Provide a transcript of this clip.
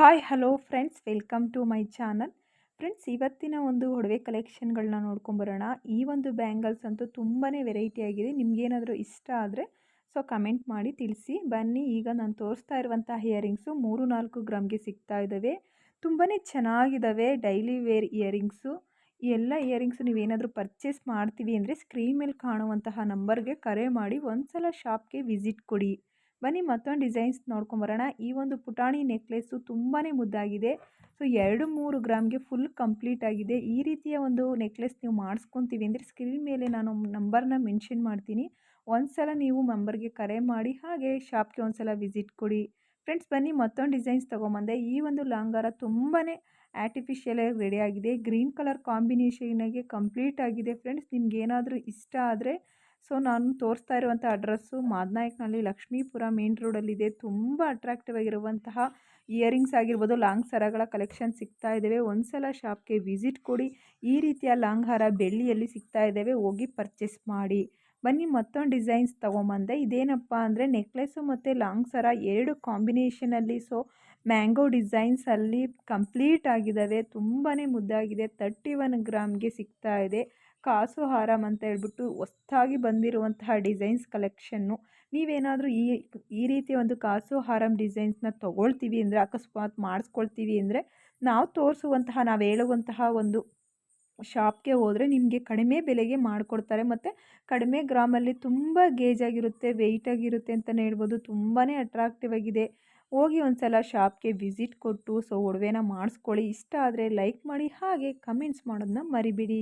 Hi hello friends welcome to my channel friends ಇವತ್ತಿನ ಒಂದು ಒಡವೆ ಕಲೆಕ್ಷನ್ಗಳನ್ನ ನೋಡ್ಕೊಂಬರೋಣ ಈ ಒಂದು ಬ್ಯಾಂಗಲ್ಸ್ ಅಂತೂ ತುಂಬಾ ವೆರೈಟಿ ಆಗಿದೆ. ನಿಮಗೇನಾದರೂ ಇಷ್ಟ ಆದರೆ ಸೊ ಕಮೆಂಟ್ ಮಾಡಿ ತಿಳಿಸಿ. ಬನ್ನಿ, ಈಗ ನಾನು ತೋರಿಸ್ತಾ ಇರುವಂಥ ಇಯರಿಂಗ್ಸು ಮೂರು ನಾಲ್ಕು ಗ್ರಾಮ್ಗೆ ಸಿಗ್ತಾ ಇದ್ದಾವೆ ತುಂಬಾ ಚೆನ್ನಾಗಿದ್ದಾವೆ ಡೈಲಿ ವೇರ್ ಇಯರಿಂಗ್ಸು ಎಲ್ಲ ಇಯರಿಂಗ್ಸು ನೀವೇನಾದರೂ ಪರ್ಚೇಸ್ ಮಾಡ್ತೀವಿ ಅಂದರೆ ಸ್ಕ್ರೀನ್ ಮೇಲೆ ಕಾಣುವಂತಹ ನಂಬರ್ಗೆ ಕರೆ ಮಾಡಿ ಒಂದು ಸಲ ಶಾಪ್ಗೆ ವಿಸಿಟ್ ಕೊಡಿ. ಬನ್ನಿ ಮತ್ತೊಂದು ಡಿಸೈನ್ಸ್ ನೋಡ್ಕೊಂಬರೋಣ ಈ ಒಂದು ಪುಟಾಣಿ ನೆಕ್ಲೆಸ್ಸು ತುಂಬಾ ಮುದ್ದಾಗಿದೆ. ಸೊ ಎರಡು ಮೂರು ಗ್ರಾಮ್ಗೆ ಫುಲ್ ಕಂಪ್ಲೀಟ್ ಆಗಿದೆ. ಈ ರೀತಿಯ ಒಂದು ನೆಕ್ಲೆಸ್ ನೀವು ಮಾಡಿಸ್ಕೊತೀವಿ ಅಂದರೆ ಸ್ಕ್ರೀನ್ ಮೇಲೆ ನಾನು ನಂಬರ್ನ ಮೆನ್ಷನ್ ಮಾಡ್ತೀನಿ. ಒಂದು ಸಲ ನೀವು ಮೆಂಬರ್ಗೆ ಕರೆ ಮಾಡಿ, ಹಾಗೆ ಶಾಪ್ಗೆ ಒಂದು ಸಲ ವಿಸಿಟ್ ಕೊಡಿ. ಫ್ರೆಂಡ್ಸ್ ಬನ್ನಿ ಮತ್ತೊಂದು ಡಿಸೈನ್ಸ್ ತೊಗೊಂಬಂದೆ. ಈ ಒಂದು ಲಾಂಗಾರ ತುಂಬಾ ಆರ್ಟಿಫಿಷಿಯಲಾಗಿ ರೆಡಿ ಆಗಿದೆ. ಗ್ರೀನ್ ಕಲರ್ ಕಾಂಬಿನೇಷನಾಗೆ ಕಂಪ್ಲೀಟ್ ಆಗಿದೆ. ಫ್ರೆಂಡ್ಸ್ ನಿಮ್ಗೆ ಏನಾದರೂ ಇಷ್ಟ ಆದರೆ ಸೊ, ನಾನು ತೋರಿಸ್ತಾ ಇರುವಂಥ ಅಡ್ರೆಸ್ಸು ಮಾದನಾಯಕ್ನಲ್ಲಿ ಲಕ್ಷ್ಮೀಪುರ ಮೇನ್ ರೋಡಲ್ಲಿದೆ. ತುಂಬ ಅಟ್ರಾಕ್ಟಿವ್ ಆಗಿರುವಂತಹ ಇಯರಿಂಗ್ಸ್ ಆಗಿರ್ಬೋದು, ಲಾಂಗ್ ಸರಗಳ ಕಲೆಕ್ಷನ್ ಸಿಗ್ತಾ ಇದ್ದಾವೆ. ಒಂದು ಸಲ ಶಾಪ್ಗೆ ವಿಸಿಟ್ ಕೊಡಿ. ಈ ರೀತಿಯ ಲಾಂಗ್ ಹಾರ ಬೆಳ್ಳಿಯಲ್ಲಿ ಸಿಗ್ತಾ ಇದ್ದಾವೆ. ಹೋಗಿ ಪರ್ಚೇಸ್ ಮಾಡಿ. ಬನ್ನಿ ಮತ್ತೊಂದು ಡಿಸೈನ್ಸ್ ತೊಗೊಂಬಂದೆ. ಇದೇನಪ್ಪ ಅಂದರೆ ನೆಕ್ಲೆಸ್ಸು ಮತ್ತು ಲಾಂಗ್ ಸರ ಎರಡು ಕಾಂಬಿನೇಷನಲ್ಲಿ ಸೊ ಮ್ಯಾಂಗೋ ಡಿಸೈನ್ಸಲ್ಲಿ ಕಂಪ್ಲೀಟ್ ಆಗಿದ್ದಾವೆ ತುಂಬಾ ಮುದ್ದಾಗಿದೆ. ತರ್ಟಿ ಒನ್ ಗ್ರಾಮ್ಗೆ ಸಿಗ್ತಾ ಇದೆ. ಕಾಸು ಹಾರಮ್ ಅಂತ ಹೇಳ್ಬಿಟ್ಟು ಹೊಸ್ತಾಗಿ ಬಂದಿರುವಂತಹ ಡಿಸೈನ್ಸ್ ಕಲೆಕ್ಷನ್ನು ನೀವೇನಾದರೂ ಈ ಈ ರೀತಿಯ ಒಂದು ಕಾಸು ಹಾರಮ್ ಡಿಸೈನ್ಸ್ನ ತೊಗೊಳ್ತೀವಿ ಅಂದರೆ, ಅಕಸ್ಮಾತ್ ಮಾಡಿಸ್ಕೊಳ್ತೀವಿ ಅಂದರೆ, ನಾವು ತೋರಿಸುವಂತಹ, ನಾವು ಹೇಳುವಂತಹ ಒಂದು ಶಾಪ್ಗೆ ಹೋದರೆ ನಿಮಗೆ ಕಡಿಮೆ ಬೆಲೆಗೆ ಮಾಡಿಕೊಡ್ತಾರೆ. ಮತ್ತು ಕಡಿಮೆ ಗ್ರಾಮಲ್ಲಿ ತುಂಬ ಗೇಜಾಗಿರುತ್ತೆ, ವೆಯ್ಟಾಗಿರುತ್ತೆ ಅಂತಲೇ ಹೇಳ್ಬೋದು. ತುಂಬಾ ಅಟ್ರಾಕ್ಟಿವ್ ಆಗಿದೆ. ಹೋಗಿ ಒಂದು ಸಲ ಶಾಪ್ಗೆ ವಿಸಿಟ್ ಕೊಟ್ಟು, ಸೊ ಒಡವೆನ ಮಾಡಿಸ್ಕೊಳ್ಳಿ. ಇಷ್ಟ ಆದರೆ ಲೈಕ್ ಮಾಡಿ, ಹಾಗೆ ಕಮೆಂಟ್ಸ್ ಮಾಡೋದನ್ನ ಮರಿಬೇಡಿ.